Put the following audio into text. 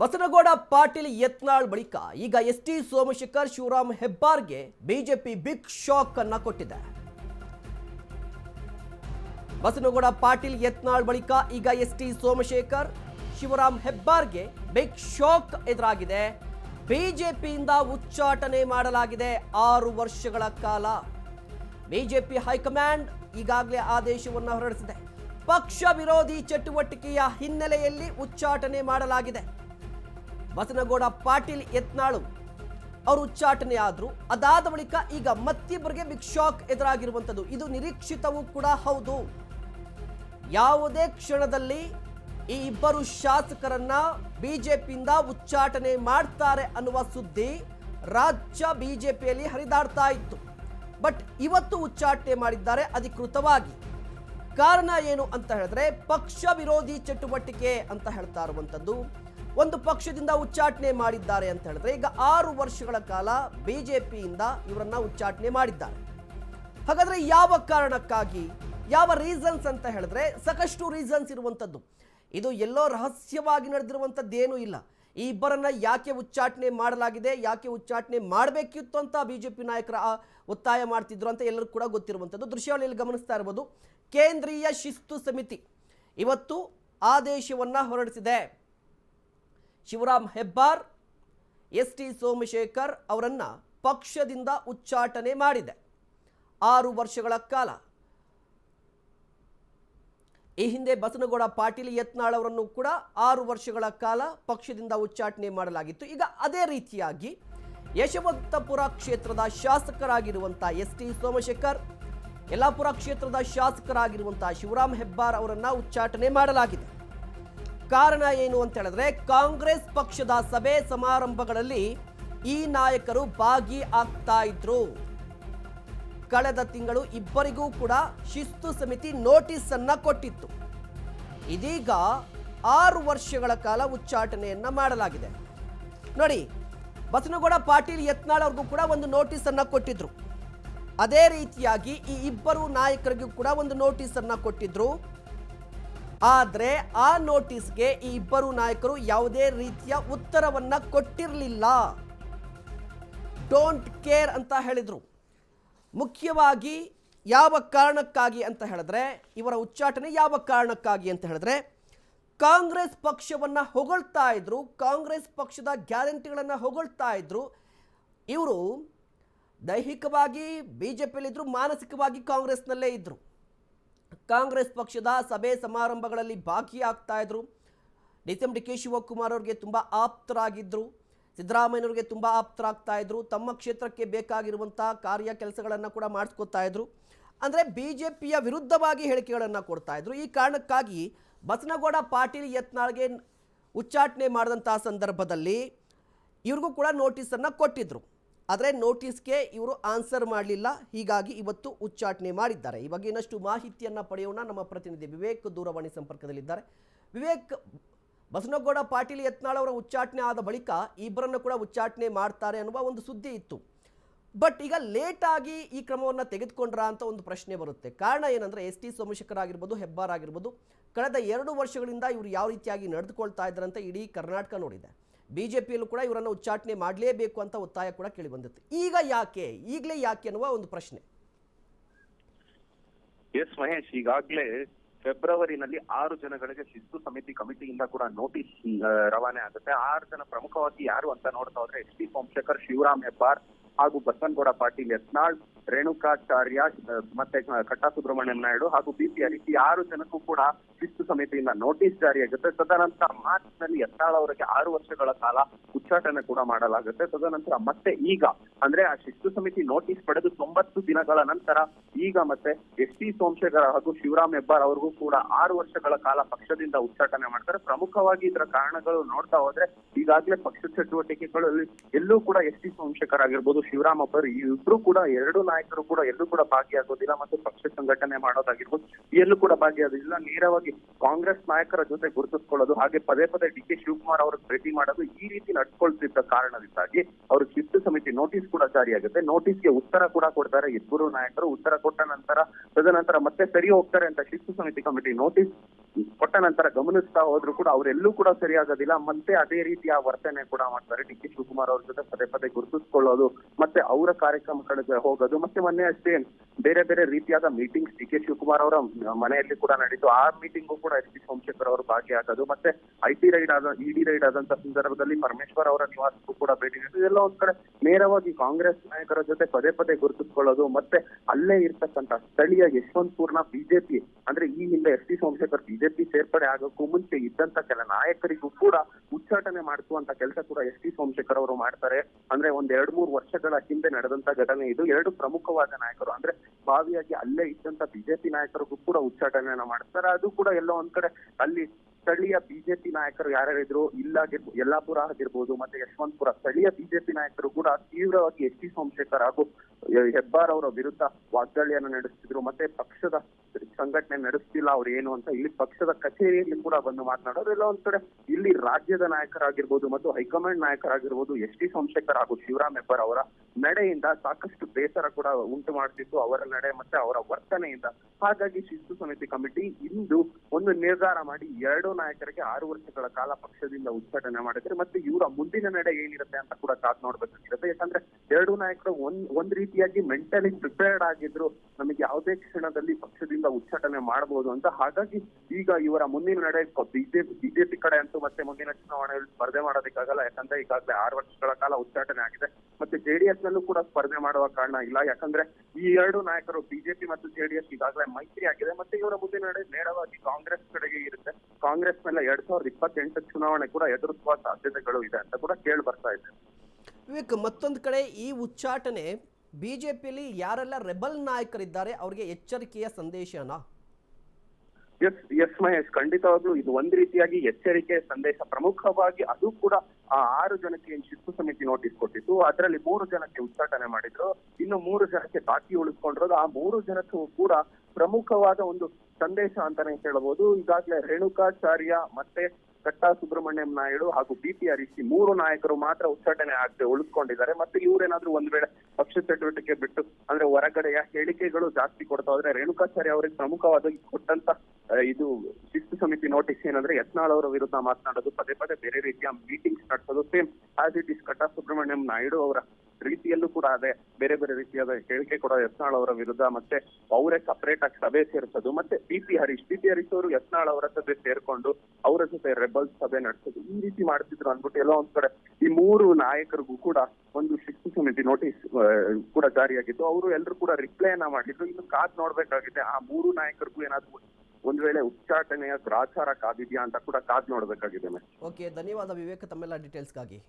ಬಸನಗೌಡ ಪಾಟೀಲ್ ಯತ್ನಾಳ್ ಬಳಿಕ ಈಗ S T Somashekar Shivaram ಹೆಬ್ಬಾರ್ಗೆ ಬಿಜೆಪಿ ಬಿಗ್ ಶಾಕ್ ಅನ್ನ ಕೊಟ್ಟಿದೆ. ಬಸನಗೌಡ ಪಾಟೀಲ್ ಯತ್ನಾಳ್ ಬಳಿಕ ಈಗ ಎಸ್ ಟಿ ಸೋಮಶೇಖರ್ ಶಿವರಾಮ್ ಹೆಬ್ಬಾರ್ಗೆ ಬಿಗ್ ಶಾಕ್ ಎದುರಾಗಿದೆ. ಬಿಜೆಪಿಯಿಂದ ಉಚ್ಚಾಟನೆ ಮಾಡಲಾಗಿದೆ ಆರು ವರ್ಷಗಳ ಕಾಲ. ಬಿಜೆಪಿ ಹೈಕಮಾಂಡ್ ಈಗಾಗಲೇ ಆದೇಶವನ್ನು ಹೊರಡಿಸಿದೆ. ಪಕ್ಷ ವಿರೋಧಿ ಚಟುವಟಿಕೆಯ ಹಿನ್ನೆಲೆಯಲ್ಲಿ ಉಚ್ಚಾಟನೆ ಮಾಡಲಾಗಿದೆ. ಬಸನಗೌಡ ಪಾಟೀಲ್ ಯತ್ನಾಳು. ಅವರು ಉಚ್ಚಾಟನೆ ಆದ್ರು. ಅದಾದ ಬಳಿಕ ಈಗ ಮತ್ತಿಬ್ಬರಿಗೆ ಬಿಗ್ ಶಾಕ್ ಎದುರಾಗಿರುವಂಥದ್ದು ಇದು ನಿರೀಕ್ಷಿತವೂ ಕೂಡ ಹೌದು. ಯಾವುದೇ ಕ್ಷಣದಲ್ಲಿ ಈ ಇಬ್ಬರು ಶಾಸಕರನ್ನ ಬಿಜೆಪಿಯಿಂದ ಉಚ್ಚಾಟನೆ ಮಾಡ್ತಾರೆ ಅನ್ನುವ ಸುದ್ದಿ ರಾಜ್ಯ ಬಿಜೆಪಿಯಲ್ಲಿ ಹರಿದಾಡ್ತಾ ಇತ್ತು. ಬಟ್ ಇವತ್ತು ಉಚ್ಚಾಟನೆ ಮಾಡಿದ್ದಾರೆ ಅಧಿಕೃತವಾಗಿ. ಕಾರಣ ಏನು ಅಂತ ಹೇಳಿದ್ರೆ ಪಕ್ಷ ವಿರೋಧಿ ಚಟುವಟಿಕೆ ಅಂತ ಹೇಳ್ತಾ ಇರುವಂಥದ್ದು ಒಂದು ಪಕ್ಷದಿಂದ ಉಚ್ಚಾಟನೆ ಮಾಡಿದ್ದಾರೆ ಅಂತ ಹೇಳಿದ್ರೆ, ಈಗ ಆರು ವರ್ಷಗಳ ಕಾಲ ಬಿಜೆಪಿಯಿಂದ ಇವರನ್ನ ಉಚ್ಚಾಟನೆ ಮಾಡಿದ್ದಾರೆ. ಹಾಗಾದ್ರೆ ಯಾವ ಕಾರಣಕ್ಕಾಗಿ, ಯಾವ ರೀಸನ್ಸ್ ಅಂತ ಹೇಳಿದ್ರೆ, ಸಾಕಷ್ಟು ರೀಸನ್ಸ್ ಇರುವಂಥದ್ದು ಇದು ಎಲ್ಲೋ ರಹಸ್ಯವಾಗಿ ನಡೆದಿರುವಂಥದ್ದೇನೂ ಇಲ್ಲ. ಈ ಇಬ್ಬರನ್ನ ಯಾಕೆ ಉಚ್ಚಾಟನೆ ಮಾಡಲಾಗಿದೆ, ಯಾಕೆ ಉಚ್ಚಾಟನೆ ಮಾಡಬೇಕಿತ್ತು ಅಂತ ಬಿಜೆಪಿ ನಾಯಕರ ಒತ್ತಾಯ ಮಾಡ್ತಿದ್ರು ಅಂತ ಎಲ್ಲರೂ ಕೂಡ ಗೊತ್ತಿರುವಂಥದ್ದು ದೃಶ್ಯಾವಳಿಯಲ್ಲಿ ಗಮನಿಸ್ತಾ ಇರ್ಬೋದು, ಕೇಂದ್ರೀಯ ಶಿಸ್ತು ಸಮಿತಿ ಇವತ್ತು ಆದೇಶವನ್ನು ಹೊರಡಿಸಿದೆ. ಶಿವರಾಮ್ ಹೆಬ್ಬಾರ್ ಎಸ್ ಟಿ ಸೋಮಶೇಖರ್ ಅವರನ್ನು ಪಕ್ಷದಿಂದ ಉಚ್ಚಾಟನೆ ಮಾಡಿದೆ. ಆರು ವರ್ಷಗಳ ಕಾಲ ಈ ಹಿಂದೆ ಬಸನಗೌಡ ಪಾಟೀಲ್ ಯತ್ನಾಳ್ ಅವರನ್ನು ಕೂಡ ಆರು ವರ್ಷಗಳ ಕಾಲ ಪಕ್ಷದಿಂದ ಉಚ್ಚಾಟನೆ ಮಾಡಲಾಗಿತ್ತು. ಈಗ ಅದೇ ರೀತಿಯಾಗಿ ಯಶವಂತಪುರ ಕ್ಷೇತ್ರದ ಶಾಸಕರಾಗಿರುವಂಥ ಎಸ್ ಟಿ ಸೋಮಶೇಖರ್, ಯಲ್ಲಾಪುರ ಕ್ಷೇತ್ರದ ಶಾಸಕರಾಗಿರುವಂಥ ಶಿವರಾಮ್ ಹೆಬ್ಬಾರ್ ಅವರನ್ನು ಉಚ್ಚಾಟನೆ ಮಾಡಲಾಗಿದೆ. ಕಾರಣ ಏನು ಅಂತ ಹೇಳಿದ್ರೆ ಕಾಂಗ್ರೆಸ್ ಪಕ್ಷದ ಸಭೆ ಸಮಾರಂಭಗಳಲ್ಲಿ ಈ ನಾಯಕರು ಭಾಗಿ ಆಗ್ತಾ ಇದ್ರು. ಕಳೆದ ತಿಂಗಳು ಇಬ್ಬರಿಗೂ ಕೂಡ ಶಿಸ್ತು ಸಮಿತಿ ನೋಟಿಸ್ ಅನ್ನ ಕೊಟ್ಟಿತ್ತು. ಇದೀಗ ಆರು ವರ್ಷಗಳ ಕಾಲ ಉಚ್ಚಾಟನೆಯನ್ನ ಮಾಡಲಾಗಿದೆ. ನೋಡಿ, ಬಸನಗೌಡ ಪಾಟೀಲ್ ಯತ್ನಾಳ್ ಅವ್ರಿಗೂ ಕೂಡ ಒಂದು ನೋಟಿಸ್ ಅನ್ನ ಕೊಟ್ಟಿದ್ರು. ಅದೇ ರೀತಿಯಾಗಿ ಈ ಇಬ್ಬರು ನಾಯಕರಿಗೂ ಕೂಡ ಒಂದು ನೋಟಿಸ್ ಅನ್ನ ಕೊಟ್ಟಿದ್ರು. ಆದ್ರೆ ಆ ನೋಟಿಸ್ಗೆ ಈ ಇಬ್ಬರು ನಾಯಕರು ಯಾವುದೇ ರೀತಿಯ ಉತ್ತರವನ್ನು ಕೊಟ್ಟಿರಲಿಲ್ಲ. ಡೋಂಟ್ ಕೇರ್ ಅಂತ ಹೇಳಿದರು. ಮುಖ್ಯವಾಗಿ ಯಾವ ಕಾರಣಕ್ಕಾಗಿ ಅಂತ ಹೇಳಿದ್ರೆ, ಇವರ ಉಚ್ಚಾಟನೆ ಯಾವ ಕಾರಣಕ್ಕಾಗಿ ಅಂತ ಹೇಳಿದ್ರೆ, ಕಾಂಗ್ರೆಸ್ ಪಕ್ಷವನ್ನು ಹೊಗಳ್ತಾ ಇದ್ರು, ಕಾಂಗ್ರೆಸ್ ಪಕ್ಷದ ಗ್ಯಾರಂಟಿಗಳನ್ನು ಹೊಗಳ್ತಾ ಇದ್ರು. ಇವರು ದೈಹಿಕವಾಗಿ ಬಿ ಜೆ ಪಿಯಲ್ಲಿದ್ದರು ಮಾನಸಿಕವಾಗಿ ಕಾಂಗ್ರೆಸ್ನಲ್ಲೇ ಇದ್ದರು ಕಾಂಗ್ರೆಸ್ ಪಕ್ಷದ ಸಭೆ ಸಮಾರಂಭಗಳಲ್ಲಿ ಭಾಗಿಯಾಗ್ತಾ ಇದ್ರು. D C M D K Shivakumar ಅವರಿಗೆ ತುಂಬ ಆಪ್ತರಾಗಿದ್ದರು ಸಿದ್ದರಾಮಯ್ಯನವ್ರಿಗೆ ತುಂಬ ಆಪ್ತರಾಗ್ತಾ ಇದ್ರು. ತಮ್ಮ ಕ್ಷೇತ್ರಕ್ಕೆ ಬೇಕಾಗಿರುವಂಥ ಕಾರ್ಯ ಕೆಲಸಗಳನ್ನು ಕೂಡ ಮಾಡಿಸ್ಕೊತಾ ಇದ್ರು. ಅಂದರೆ ಬಿ ಜೆ ಪಿಯ ವಿರುದ್ಧವಾಗಿ ಹೇಳಿಕೆಗಳನ್ನು ಕೊಡ್ತಾ ಇದ್ರು. ಈ ಕಾರಣಕ್ಕಾಗಿ ಬಸನಗೌಡ ಪಾಟೀಲ್ ಯತ್ನಾಳ್ಗೆ ಉಚ್ಚಾಟನೆ ಮಾಡಿದಂಥ ಸಂದರ್ಭದಲ್ಲಿ ಇವ್ರಿಗೂ ಕೂಡ ನೋಟಿಸನ್ನು ಕೊಟ್ಟಿದ್ರು. ಆದರೆ ನೋಟಿಸ್ಗೆ ಇವರು ಆನ್ಸರ್ ಮಾಡಲಿಲ್ಲ. ಹೀಗಾಗಿ ಇವತ್ತು ಉಚ್ಚಾಟನೆ ಮಾಡಿದ್ದಾರೆ. ಈ ಬಗ್ಗೆ ಇನ್ನಷ್ಟು ಮಾಹಿತಿಯನ್ನು ಪಡೆಯೋಣ. ನಮ್ಮ ಪ್ರತಿನಿಧಿ ವಿವೇಕ್ ದೂರವಾಣಿ ಸಂಪರ್ಕದಲ್ಲಿದ್ದಾರೆ. ವಿವೇಕ್, ಬಸನಗೌಡ ಪಾಟೀಲ್ ಯತ್ನಾಳ್ ಅವರ ಉಚ್ಚಾಟನೆ ಆದ ಬಳಿಕ ಇಬ್ಬರನ್ನು ಕೂಡ ಉಚ್ಚಾಟನೆ ಮಾಡ್ತಾರೆ ಅನ್ನುವ ಒಂದು ಸುದ್ದಿ ಇತ್ತು. ಬಟ್ ಈಗ ಲೇಟಾಗಿ ಈ ಕ್ರಮವನ್ನು ತೆಗೆದುಕೊಂಡ್ರ ಅಂತ ಒಂದು ಪ್ರಶ್ನೆ ಬರುತ್ತೆ. ಕಾರಣ ಏನಂದ್ರೆ ಎಸ್ ಟಿ ಸೋಮಶೇಖರ್ ಆಗಿರ್ಬೋದು ಹೆಬ್ಬಾರ್ ಆಗಿರ್ಬೋದು, ಕಳೆದ ಎರಡು ವರ್ಷಗಳಿಂದ ಇವರು ಯಾವ ರೀತಿಯಾಗಿ ನಡೆದುಕೊಳ್ತಾ ಇದ್ದಾರೆ ಅಂತ ಇಡೀ ಕರ್ನಾಟಕ ನೋಡಿದೆ. ಬಿಜೆಪಿಯಲ್ಲೂ ಕೂಡ ಇವರನ್ನು ಉಚ್ಚಾಟನೆ ಮಾಡಲೇಬೇಕು ಅಂತ ಒತ್ತಾಯ ಕೂಡ ಕೇಳಿ ಬಂದಿತ್ತು. ಈಗ ಯಾಕೆ? ಈಗಲೇ ಯಾಕೆ ಅನ್ನುವ ಒಂದು ಪ್ರಶ್ನೆ. ಎಸ್ ಮಹೇಶ್, ಈಗಾಗಲೇ ಫೆಬ್ರವರಿನಲ್ಲಿ ಆರು ಜನಗಳಿಗೆ ಶಿಸ್ತು ಸಮಿತಿ ಕಮಿಟಿಯಿಂದ ಕೂಡ ನೋಟಿಸ್ ರವಾನೆ ಆಗುತ್ತೆ. ಆರು ಜನ ಪ್ರಮುಖವಾಗಿ ಯಾರು ಅಂತ ನೋಡ್ತಾ ಹೋದ್ರೆ ಎಚ್ ಡಿ ಸೋಮಶೇಖರ್, ಶಿವರಾಮ್ ಹೆಬ್ಬಾರ್ ಹಾಗೂ ಬಸವನಗೌಡ ಪಾಟೀಲ್ ಯತ್ನಾಳ್ ರೇಣುಕಾಚಾರ್ಯ ಮತ್ತೆ ಕಟ್ಟಾ ಸುಬ್ರಹ್ಮಣ್ಯಂ ನಾಯ್ಡು ಹಾಗೂ ಬಿ ಪಿ ಹರೀಶ್ ಈ ಆರು ಜನಕ್ಕೂ ಕೂಡ ಶಿಸ್ತು ಸಮಿತಿಯಿಂದ ನೋಟಿಸ್ ಜಾರಿಯಾಗುತ್ತೆ ತದನಂತರ ಮಾರ್ಚ್ನಲ್ಲಿ ಯತ್ನಾಳ್ ಅವರಿಗೆ ಆರು ವರ್ಷಗಳ ಕಾಲ ಉಚ್ಚಾಟನೆ ಕೂಡ ಮಾಡಲಾಗುತ್ತೆ. ತದನಂತರ ಮತ್ತೆ ಈಗ, ಅಂದ್ರೆ ಆ ಶಿಸ್ತು ಸಮಿತಿ ನೋಟಿಸ್ ಪಡೆದು ತೊಂಬತ್ತು ದಿನಗಳ ನಂತರ ಈಗ ಮತ್ತೆ ಎಸ್ ಟಿ ಸೋಮಶೇಖರ್ ಹಾಗೂ ಶಿವರಾಮ್ ಹೆಬ್ಬಾರ್ ಅವ್ರಿಗೂ ಕೂಡ ಆರು ವರ್ಷಗಳ ಕಾಲ ಪಕ್ಷದಿಂದ ಉಚ್ಚಾಟನೆ ಮಾಡ್ತಾರೆ. ಪ್ರಮುಖವಾಗಿ ಇದರ ಕಾರಣಗಳು ನೋಡ್ತಾ ಹೋದ್ರೆ ಈಗಾಗಲೇ ಪಕ್ಷ ಚಟುವಟಿಕೆಗಳಲ್ಲಿ ಎಲ್ಲೂ ಕೂಡ ಎಸ್ ಟಿ ಸೋಮಶೇಖರ್ ಆಗಿರ್ಬೋದು, ಶಿವರಾಮ್ ಹೆಬ್ಬಾರ್ ಇಬ್ರು ಕೂಡ ಎರಡು ನಾಯಕರು ಕೂಡ ಎಲ್ಲೂ ಕೂಡ ಭಾಗಿಯಾಗೋದಿಲ್ಲ ಮತ್ತು ಪಕ್ಷ ಸಂಘಟನೆ ಮಾಡೋದಾಗಿರ್ಬೋದು ಎಲ್ಲೂ ಕೂಡ ಭಾಗಿಯಾಗೋದಿಲ್ಲ. ನೇರವಾಗಿ ಕಾಂಗ್ರೆಸ್ ನಾಯಕರ ಜೊತೆ ಗುರುತಿಸ್ಕೊಳ್ಳೋದು, ಹಾಗೆ ಪದೇ ಪದೇ ಡಿ ಕೆ ಶಿವಕುಮಾರ್ ಅವರು ಭೇಟಿ ಮಾಡೋದು ಈ ರೀತಿ ನಡ್ಕೊಳ್ತಿದ್ದ ಕಾರಣದಿಂದಾಗಿ ಅವರು ಶಿಸ್ತು ಸಮಿತಿ ನೋಟಿಸ್ ಕೂಡ ಜಾರಿಯಾಗುತ್ತೆ. ನೋಟಿಸ್ಗೆ ಉತ್ತರ ಕೂಡ ಕೊಡ್ತಾರೆ. ಇಬ್ಬರು ನಾಯಕರು ಉತ್ತರ ಕೊಟ್ಟ ನಂತರ, ತದನಂತರ ಮತ್ತೆ ಸರಿ ಹೋಗ್ತಾರೆ ಅಂತ ಶಿಸ್ತು ಸಮಿತಿ ಕಮಿಟಿ ನೋಟಿಸ್ ಕೊಟ್ಟ ನಂತರ ಗಮನಿಸ್ತಾ ಹೋದ್ರು ಕೂಡ ಅವರೆಲ್ಲೂ ಕೂಡ ಸರಿಯಾಗೋದಿಲ್ಲ. ಮತ್ತೆ ಅದೇ ರೀತಿಯ ವರ್ತನೆ ಕೂಡ ಮಾಡ್ತಾರೆ. ಡಿ ಕೆ ಶಿವಕುಮಾರ್ ಅವ್ರ ಜೊತೆ ಪದೇ ಪದೇ ಗುರುತಿಸ್ಕೊಳ್ಳೋದು, ಮತ್ತೆ ಅವರ ಕಾರ್ಯಕ್ರಮಗಳಿಗೆ ಹೋಗೋದು, ಮತ್ತೆ ಮೊನ್ನೆ ಅಷ್ಟೇ ಬೇರೆ ಬೇರೆ ರೀತಿಯಾದ ಮೀಟಿಂಗ್ಸ್ ಡಿ ಕೆ ಶಿವಕುಮಾರ್ ಅವರ ಮನೆಯಲ್ಲಿ ಕೂಡ ನಡೀತು. ಆ ಮೀಟಿಂಗು ಕೂಡ ಎಸ್ ಪಿ ಸೋಮಶೇಖರ್ ಅವರು ಭಾಗಿಯಾಗೋದು ಮತ್ತೆ ಐ ಟಿ ರೈಡ್ ಆದ ಇಡಿ ರೈಡ್ ಆದಂತ ಸಂದರ್ಭದಲ್ಲಿ ಪರಮೇಶ್ವರ್ ಅವರ ನಿವಾಸಕ್ಕೂ ಕೂಡ ಭೇಟಿ ನೀಡಿದ್ರು. ಇದೆಲ್ಲ ಒಂದ್ ಕಡೆ ನೇರವಾಗಿ ಕಾಂಗ್ರೆಸ್ ನಾಯಕರ ಜೊತೆ ಪದೇ ಪದೇ ಗುರುತಿಸ್ಕೊಳ್ಳೋದು, ಮತ್ತೆ ಅಲ್ಲೇ ಇರ್ತಕ್ಕಂತ ಸ್ಥಳೀಯ ಯಶವಂತಪುರ್ನ ಬಿಜೆಪಿ ಅಂದ್ರೆ ಈ ಹಿಂದೆ ಎಸ್ ಟಿ ಸೋಮಶೇಖರ್ ಬಿಜೆಪಿ ಸೇರ್ಪಡೆ ಆಗೋಕ್ಕೂ ಮುಂಚೆ ಇದ್ದಂತ ಕೆಲ ನಾಯಕರಿಗೂ ಕೂಡ ಉಚ್ಚಾಟನೆ ಮಾಡಿಸುವಂತ ಕೆಲಸ ಕೂಡ ಎಸ್ ಟಿ ಸೋಮಶೇಖರ್ ಅವರು ಮಾಡ್ತಾರೆ. ಅಂದ್ರೆ ಒಂದ್ ಎರಡ್ ಮೂರು ವರ್ಷಗಳ ಹಿಂದೆ ನಡೆದಂತ ಘಟನೆ ಇದು. ಎರಡು ಪ್ರಮುಖವಾದ ನಾಯಕರು. ಅಂದ್ರೆ ಭಾವಿಯಾಗಿ ಅಲ್ಲೇ ಇದ್ದಂತ ಬಿಜೆಪಿ ನಾಯಕರಿಗೂ ಕೂಡ ಉಚ್ಚಾಟನೆಯನ್ನ ಮಾಡ್ತಾರೆ ಅದು ಕೂಡ ಎಲ್ಲೋ ಒಂದ್ ಕಡೆ ಅಲ್ಲಿ ಸ್ಥಳೀಯ ಬಿಜೆಪಿ ನಾಯಕರು ಯಾರ್ಯಾರಿದ್ರು ಇಲ್ಲಾಗಿರ್ಬೋದು ಯಲ್ಲಾಪುರ ಆಗಿರ್ಬೋದು, ಮತ್ತೆ ಯಶವಂತಪುರ ಸ್ಥಳೀಯ ಬಿಜೆಪಿ ನಾಯಕರು ಕೂಡ ತೀವ್ರವಾಗಿ ಎಸ್ ಟಿ ಸೋಮಶೇಖರ್ ಹಾಗೂ ಹೆಬ್ಬಾರ್ ಅವರ ವಿರುದ್ಧ ವಾಗ್ದಾಳಿಯನ್ನು ನಡೆಸುತ್ತಿದ್ರು ಮತ್ತೆ ಪಕ್ಷದ ಸಂಘಟನೆ ನಡೆಸ್ತಿಲ್ಲ, ಅವ್ರು ಏನು ಅಂತ ಇಲ್ಲಿ ಪಕ್ಷದ ಕಚೇರಿಯಲ್ಲಿ ಕೂಡ ಬಂದು ಮಾತನಾಡೋರು ಎಲ್ಲ ಒಂದ್ ಕಡೆ. ಇಲ್ಲಿ ರಾಜ್ಯದ ನಾಯಕರಾಗಿರ್ಬೋದು ಮತ್ತು ಹೈಕಮಾಂಡ್ ನಾಯಕರಾಗಿರ್ಬೋದು ಎಸ್ ಟಿ ಸೋಮಶೇಖರ್ ಹಾಗೂ ಶಿವರಾಮ್ ಹೆಬ್ಬಾರ್ ಅವರ ನಡೆಯಿಂದ ಸಾಕಷ್ಟು ಬೇಸರ ಕೂಡ ಉಂಟು ಮಾಡ್ತಿತ್ತು ಅವರ ನಡೆ ಮತ್ತೆ ಅವರ ವರ್ತನೆಯಿಂದ. ಹಾಗಾಗಿ ಶಿಸ್ತು ಸಮಿತಿ ಕಮಿಟಿ ಇಂದು ಒಂದು ನಿರ್ಧಾರ ಮಾಡಿ ಎರಡು ನಾಯಕರಿಗೆ ಆರು ವರ್ಷಗಳ ಕಾಲ ಪಕ್ಷದಿಂದ ಉದ್ಘಾಟನೆ ಮಾಡಿದ್ರೆ ಮತ್ತೆ ಇವರ ಮುಂದಿನ ನಡೆ ಏನಿರುತ್ತೆ ಅಂತ ಕೂಡ ಕಾದ್ ನೋಡ್ಬೇಕಾಗಿರುತ್ತೆ. ಯಾಕಂದ್ರೆ ಎರಡು ನಾಯಕರು ಒಂದ್ ಒಂದ್ ರೀತಿಯಾಗಿ ಮೆಂಟಲಿ ಪ್ರಿಪೇರ್ಡ್ ಆಗಿದ್ರು ನಮಗೆ ಯಾವುದೇ ಕ್ಷಣದಲ್ಲಿ ಪಕ್ಷದಿಂದ ಉಚ್ಚಾಟನೆ ಮಾಡಬಹುದು ಅಂತ. ಹಾಗಾಗಿ ಈಗ ಇವರ ಮುಂದಿನ ನಡೆ ಬಿಜೆಪಿ ಬಿಜೆಪಿ ಕಡೆ ಅಂತೂ ಮತ್ತೆ ಮುಂದಿನ ಚುನಾವಣೆಯಲ್ಲಿ ಸ್ಪರ್ಧೆ ಮಾಡೋದಕ್ಕಾಗಲ್ಲ. ಯಾಕಂದ್ರೆ ಈಗಾಗಲೇ ಆರು ವರ್ಷಗಳ ಕಾಲ ಉಚ್ಚಾಟನೆ ಆಗಿದೆ. ಮತ್ತೆ ಜೆಡಿಎಸ್ ನಲ್ಲೂ ಕೂಡ ಸ್ಪರ್ಧೆ ಮಾಡುವ ಕಾರಣ ಇಲ್ಲ. ಯಾಕಂದ್ರೆ ಈ ಎರಡು ನಾಯಕರು ಬಿಜೆಪಿ ಮತ್ತು ಜೆಡಿಎಸ್ ಈಗಾಗಲೇ ಮೈತ್ರಿ ಆಗಿದೆ. ಮತ್ತೆ ಇವರ ಮುಂದೆ ನಡೆ ನೇರವಾಗಿ ಕಾಂಗ್ರೆಸ್ ಕಡೆಗೆ ಇರುತ್ತೆ. ಕಾಂಗ್ರೆಸ್ ಮೇಲೆ ಎರಡ್ ಸಾವಿರದ ಇಪ್ಪತ್ತೆಂಟು ಚುನಾವಣೆ ಕೂಡ ಎದುರಿಸುವ ಸಾಧ್ಯತೆಗಳು ಇದೆ ಅಂತ ಕೂಡ ಕೇಳಿ ಬರ್ತಾ ಇದೆ. ವಿವೇಕ್, ಮತ್ತೊಂದು ಕಡೆ ಈ ಉಚ್ಚಾಟನೆ ಬಿಜೆಪಿಯಲ್ಲಿ ಯಾರೆಲ್ಲ ರೆಬಲ್ ನಾಯಕರಿದ್ದಾರೆ ಅವರಿಗೆ ಎಚ್ಚರಿಕೆಯ ಸಂದೇಶನಾ? ಎಸ್ ಎಸ್ ಮಹೇಶ್, ಖಂಡಿತವಾಗ್ಲೂ ಇದು ಒಂದ್ ರೀತಿಯಾಗಿ ಎಚ್ಚರಿಕೆ ಸಂದೇಶ. ಪ್ರಮುಖವಾಗಿ ಅದು ಕೂಡ ಆ ಆರು ಜನಕ್ಕೆ ಶಿಸ್ತು ಸಮಿತಿ ನೋಟಿಸ್ ಕೊಟ್ಟಿತ್ತು. ಅದರಲ್ಲಿ ಮೂರು ಜನಕ್ಕೆ ಉದ್ಘಾಟನೆ ಮಾಡಿದ್ರು. ಇನ್ನು ಮೂರು ಜನಕ್ಕೆ ಬಾಕಿ ಉಳಿಸ್ಕೊಂಡಿರೋದು ಆ ಮೂರು ಜನಕ್ಕೂ ಕೂಡ ಪ್ರಮುಖವಾದ ಒಂದು ಸಂದೇಶ ಅಂತಾನೆ ಹೇಳಬಹುದು ಈಗಾಗಲೇ ರೇಣುಕಾಚಾರ್ಯ ಮತ್ತೆ ಕಟ್ಟಾ ಸುಬ್ರಹ್ಮಣ್ಯಂ ನಾಯ್ಡು ಹಾಗೂ ಬಿ ಪಿ ಮೂರು ನಾಯಕರು ಮಾತ್ರ ಉಚ್ಚಾಟನೆ ಆಗದೆ ಉಳಿಸ್ಕೊಂಡಿದ್ದಾರೆ ಮತ್ತೆ ಇವರೇನಾದ್ರೂ ಒಂದ್ ವೇಳೆ ಪಕ್ಷ ಚಟುವಟಿಕೆ ಬಿಟ್ಟು, ಅಂದ್ರೆ ಹೊರಗಡೆಯ ಹೇಳಿಕೆಗಳು ಜಾಸ್ತಿ ಕೊಡ್ತಾ ಹೋದ್ರೆ ರೇಣುಕಾಚಾರ್ಯ ಅವರಿಗೆ ಪ್ರಮುಖವಾಗಿ ಕೊಟ್ಟಂತ ಇದು ಶಿಸ್ತು ಸಮಿತಿ ನೋಟಿಸ್ ಏನಂದ್ರೆ ಯತ್ನಾಳ್ ಅವರ ವಿರುದ್ಧ ಮಾತನಾಡೋದು, ಪದೇ ಪದೇ ಬೇರೆ ರೀತಿಯ ಮೀಟಿಂಗ್ಸ್ ನಡೆಸೋದು same as it is Katta Subramanyam Naidu ಅವರ ರೀತಿಯಲ್ಲೂ ಕೂಡ ಅದೇ ಬೇರೆ ಬೇರೆ ರೀತಿಯಾದ ಹೇಳಿಕೆ ಕೂಡ ಯತ್ನಾಳ್ ಅವರ ವಿರುದ್ಧ ಮತ್ತೆ ಅವರೇ ಸಪರೇಟ್ ಆಗಿ ಸಭೆ ಸೇರಿಸೋದು, ಮತ್ತೆ P P Harish P P Harish ಅವರು ಯತ್ನಾಳ್ ಅವರ ಜೊತೆ ಸೇರ್ಕೊಂಡು ಅವರ ಜೊತೆ ರೆಬಲ್ ಸಭೆ ನಡೆಸೋದು ಈ ರೀತಿ ಮಾಡ್ತಿದ್ರು ಅಂದ್ಬಿಟ್ಟು ಎಲ್ಲೋ ಒಂದ್ ಕಡೆ ಈ ಮೂರು ನಾಯಕರಿಗೂ ಕೂಡ ಒಂದು ಶಿಸ್ತು ಸಮಿತಿ ನೋಟಿಸ್ ಕೂಡ ಜಾರಿಯಾಗಿತ್ತು. ಅವರು ಎಲ್ಲರೂ ಕೂಡ ರಿಪ್ಲೈನ ಮಾಡಿದ್ರು. ಇನ್ನು ಕಾದ್ ನೋಡ್ಬೇಕಾಗಿದೆ, ಆ ಮೂರು ನಾಯಕರಿಗೂ ಏನಾದ್ರು ಒಂದ್ ವೇಳೆ ಉಚ್ಚಾಟನೆಯ ಗ್ರಾಚಾರ ಕಾದಿದ್ಯಾ ಅಂತ ಕೂಡ ಕಾದ್ ನೋಡ್ಬೇಕಾಗಿದೆ ಓಕೆ ಧನ್ಯವಾದ ವಿವೇಕ್ ತಮ್ಮೆಲ್ಲ ಡೀಟೇಲ್ಸ್ಗಾಗಿ